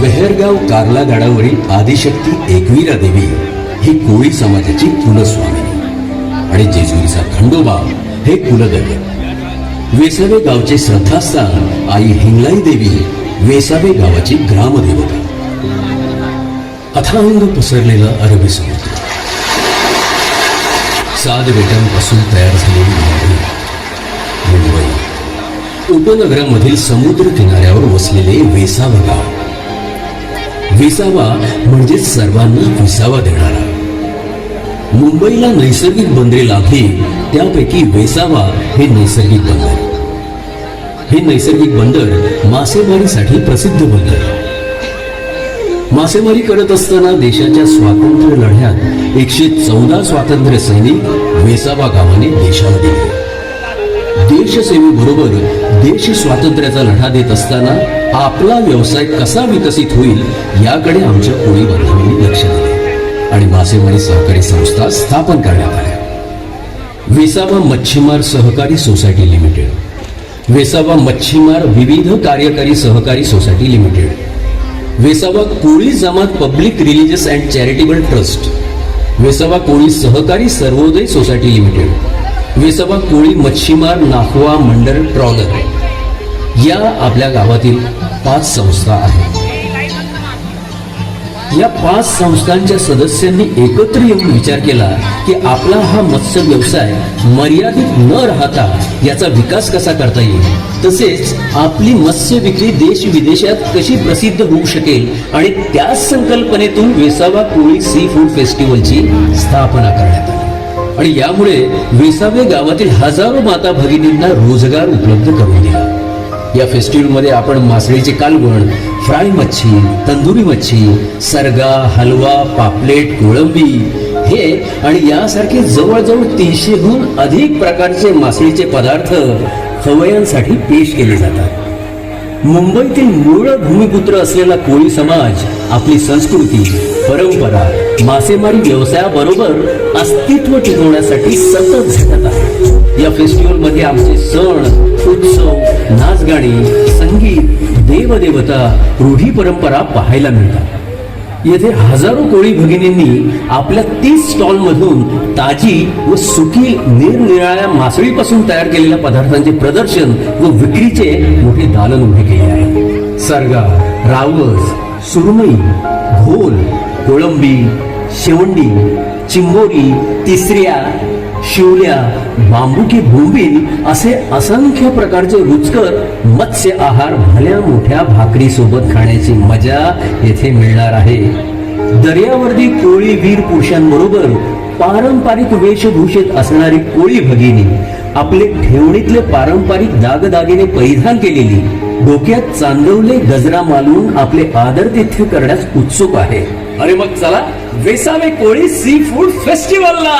वेहरगाव कारला गडावरील आदिशक्ती एकवीरा देवी ही कोळी समाजाची कुलस्वामिनी. आणि जेजुरीचा खंडोबा हे कुलदैवत. वेसावे गावचे श्रद्धास्थान आई हिंगलाई देवी वेसावे गावाची ग्रामदेवता. अथांग पसरलेला अरबी समुद्र. सात बेटांपासून तयार झालेली मुंबई मुंबई. उपनगरामधील समुद्र किनाऱ्यावर वसलेले वेसावा गाव. विसावा म्हणजे सर्वांना विसावा देणारा. मुंबईला नैसर्गिक बंदरे लाभली त्यापैकी वेसावा हे नैसर्गिक बंदर. हे नैसर्गिक बंदर मासेमारीसाठी प्रसिद्ध बंदर. मासेमारी करत असताना देशाच्या स्वातंत्र्य लढ्यात एकशे चौदा स्वातंत्र्य सैनिक वेसावा गावाने देशाला दिले. देशसेवेबरोबर देश स्वातंत्र्याचा लढा देत असताना आपला व्यवसाय कसा विकसित होईल याकडे आमच्या कोळी बांधवांनी लक्ष दिले. आणि मासेमारी सहकारी संस्था स्थापन करण्यात आल्या. वेसावा मच्छीमार सहकारी सोसायटी लिमिटेड. वेसावा मच्छीमार विविध कार्यकारी सहकारी society limited. Vesava Koli Jamaat public religious and charitable trust. Vesava Koli सहकारी सर्वोदय सोसायटी लिमिटेड. विसवा कोळी मच्छीमार नाखवा मंडळ ट्रॉलर या आपल्या गावातील पाच संस्था आहेत. या पाच संस्थांच्या सदस्यांनी एकत्र येऊन विचार केला की आपला हा मत्स्य व्यवसाय मर्यादित न राहता याचा विकास कसा करता येईल? तसेच आपली मत्स्य विक्री देश विदेशात कशी प्रसिद्ध होऊ शकेल आणि त्याच संकल्पनेतून वेसावा कोळी सी फूड फेस्टिवलची स्थापना करण्यात आली. आणि यामुळे वेसावे गावातील हजारो माता भगिनींना रोजगार उपलब्ध करून दिला. या फेस्टिवलमध्ये आपण मासळीचे कालवण फ्राय मच्छी तंदुरी मच्छी सरगा हलवा पापलेट कोळंबी हे आणि यासारखे जवळजवळ तीनशेहून अधिक प्रकारचे मासळीचे पदार्थ खवयांसाठी पेश केले जातात. मुंबईतील मूळ भूमिपुत्र असलेला कोळी समाज आपली संस्कृती परंपरा मासेमारी व्यवसायाबरोबर अस्तित्व टिकवण्यासाठी सतत झटत आहे. या फेस्टिवलमध्ये आमचे सण उत्सव नाचगाणी संगीत देवदेवता रूढी परंपरा पाहायला मिळतात. येथे हजारो कोळी भगिनींनी आपल्या तीस स्टॉल मधून ताजी व सुकी निरनिराळ्या मासळीपासून तयार केलेल्या पदार्थांचे प्रदर्शन व विक्रीचे मोठे दालन उभे केले आहे. सरगा रावस सुरमई घोल कोळंबी शेवंडी चिंबोरी तिसऱ्या शिवल्या बांबुकी भोंबील असे असंख्य प्रकारचे रुचकर मत्स्य आहार भल्या मोठ्या भाकरी सोबत खाण्याची मजा येथे मिळणार आहे. दर्यावर्दी कोळी वीर पुरुषांबरोबर पारंपरिक वेशभूषेत असणारी कोळी भगिनी आपले ठेवणीतले पारंपरिक दागदागिने परिधान केलेली डोक्यात चांदवले गजरा मालवून आपले आदरातिथ्य करण्यास उत्सुक आहे. अरे मग चला वेसावे कोळी सी फूड फेस्टिवलला